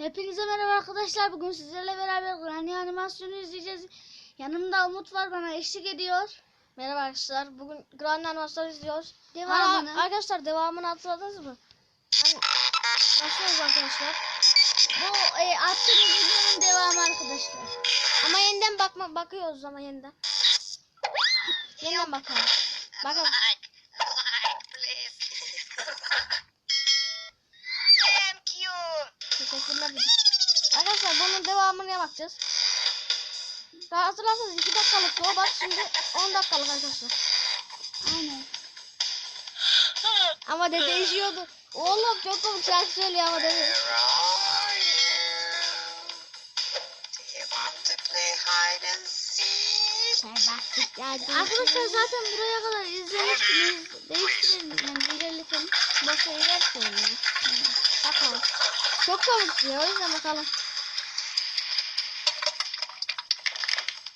Hepinize merhaba arkadaşlar. Bugün sizlerle beraber Granny animasyonu izleyeceğiz. Yanımda Umut var bana eşlik ediyor. Merhaba arkadaşlar. Bugün Grand Animasyon izliyoruz. Devamını. Ha, arkadaşlar devamını hatırladınız mı? Hani başlıyoruz arkadaşlar. Bu e, attığımız videonun devamı arkadaşlar. Ama yeniden bakma bakıyoruz ama yeniden. Yeniden bakalım. Bakalım. Teşekkürler. Arkadaşlar bunun devamına bakacağız. Daha hatırlarsanız 2 dakikalık o bak şimdi 10 dakikalık arkadaşlar. Aynen. Ama dede değişiyordu. Oğlum çok komik şarkı söylüyor ama dede. Arkadaşlar zaten buraya kadar izlemiştiniz. Değiştirelim yani ilerletelim. Ya. Bakalım. Çok komik ya o yüzden bakalım.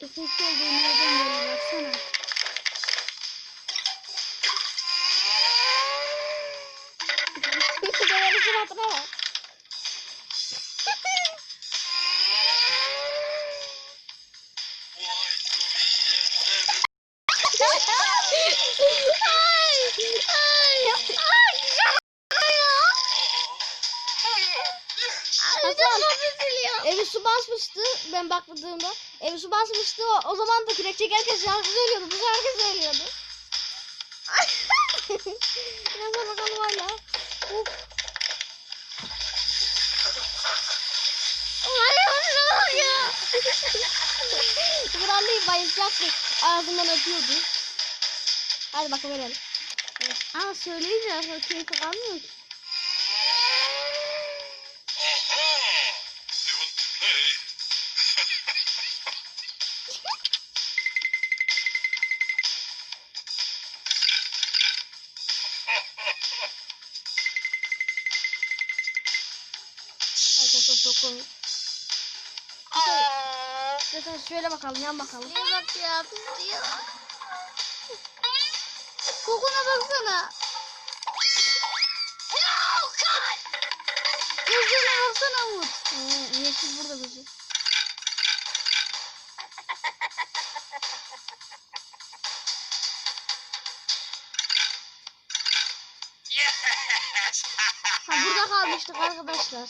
Efekt olduğu nereden geliyor baksana. Su basmıştı ben bakmadığımda. Evi su basmıştı o, o zaman da kürek çekerken şarkı söylüyordu. Bu şarkı söylüyordu. Biraz bakalım hala. Uf. Ay ya. Kralıyı bayılacaktı. Ağzından öpüyordu. Hadi bakalım verelim. Ama söyleyince arkadaşlar keyfi kalmıyor ki. Oh. Mesela şöyle bakalım yan bakalım. Ne bak ya pis diyor. Kokuna baksana. Gözlerine baksana Umut. Ee, yeşil burada gözü. Ha burada kalmıştık arkadaşlar.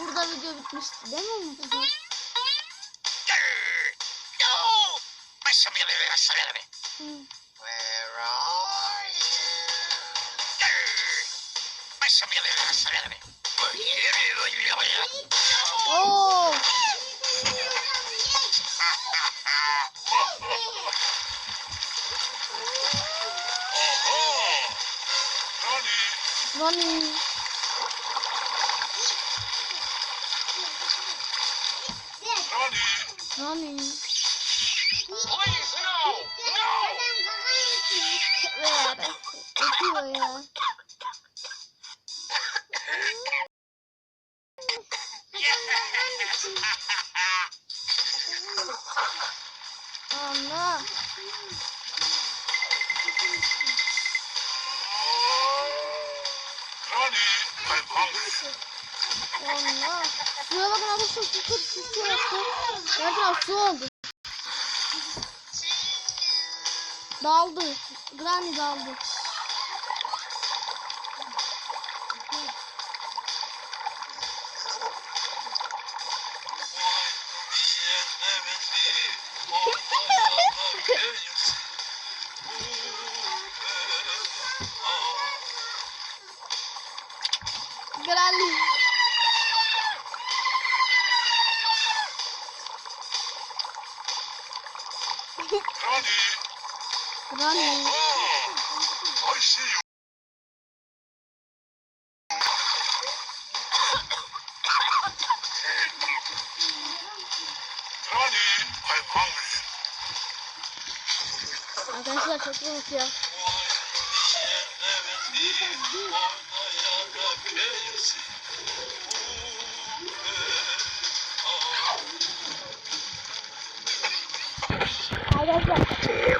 Burada video bitmişti değil mi Umut? no. Başım yanıyor, başım Please, no! No! Öpüyor ya. Allah. Allah. Şuraya bakın arkadaşlar su su su su. Her taraf su oldu. Daldı. Granny daldı. Granny. Granny. I'm hungry. Arkadaşlar çok komik ya. Arkadaşlar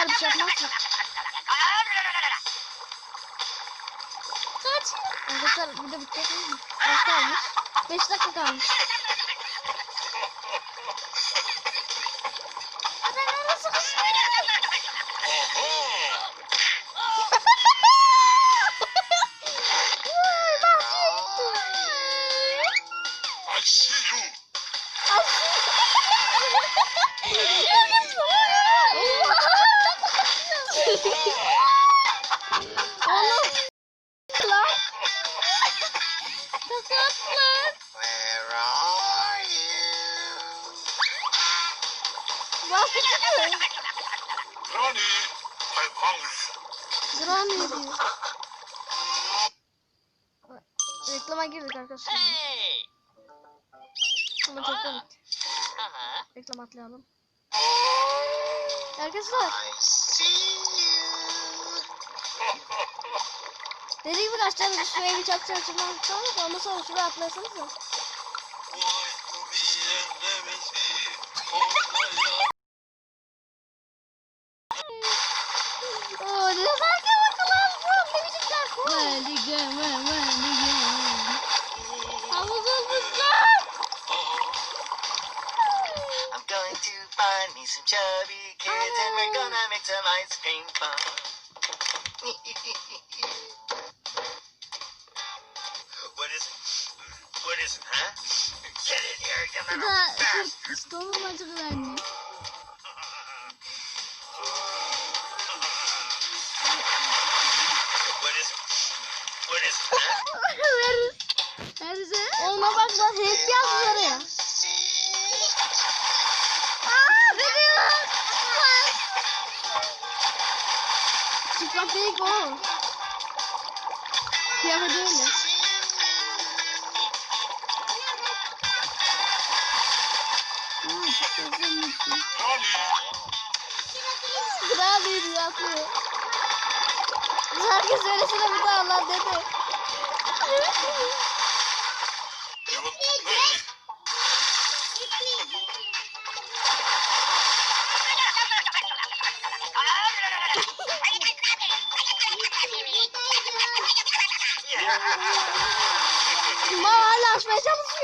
Önce kadar bir şey yapmaz ki. Kaç. Arkadaşlar video bitecek mi? Kaç kalmış? 5 dakika kalmış. Granny diyor. Reklama girdik arkadaşlar. Hey! Ama. Reklam atlayalım. Arkadaşlar dediğim gibi kaçacağınızı şuraya bir tamam mı? Ondan sonra şuraya atlayasanız da. Why to be a nemesis? Some chubby kids and we're gonna make some ice cream fun. what is it? What is it, huh? Get in here, little da bastard. Çıplak değil o. Kıyafet öyle. Kral değil yapıyor. Herkes öylesine bir daha lan dedi.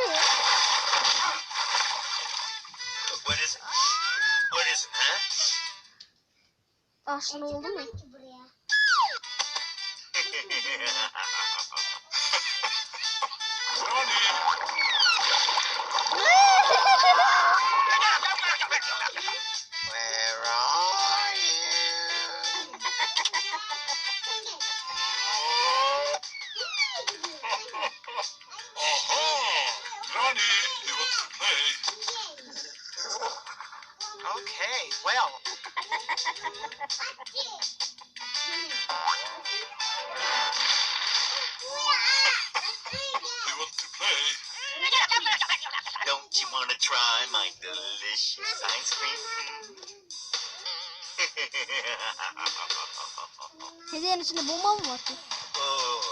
Çalışıyor. What is it? What is it, huh? Açtın oldu mu? Don't you want to try my delicious ice cream? Hediyenin içinde bomba mı var ki? oh,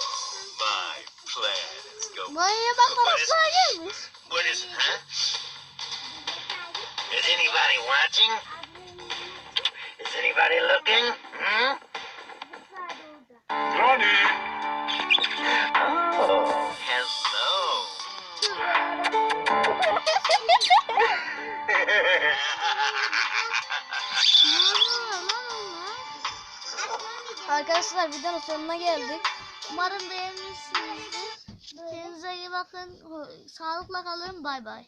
my plans go. Manyağa bak bana ısrar gelmiş. What is huh? Is anybody watching? Anybody looking? Hmm? Nani? Oh, hello. Arkadaşlar videonun sonuna geldik. Umarım beğenmişsinizdir. Kendinize iyi bakın. Sağlıkla kalın. Bay bay.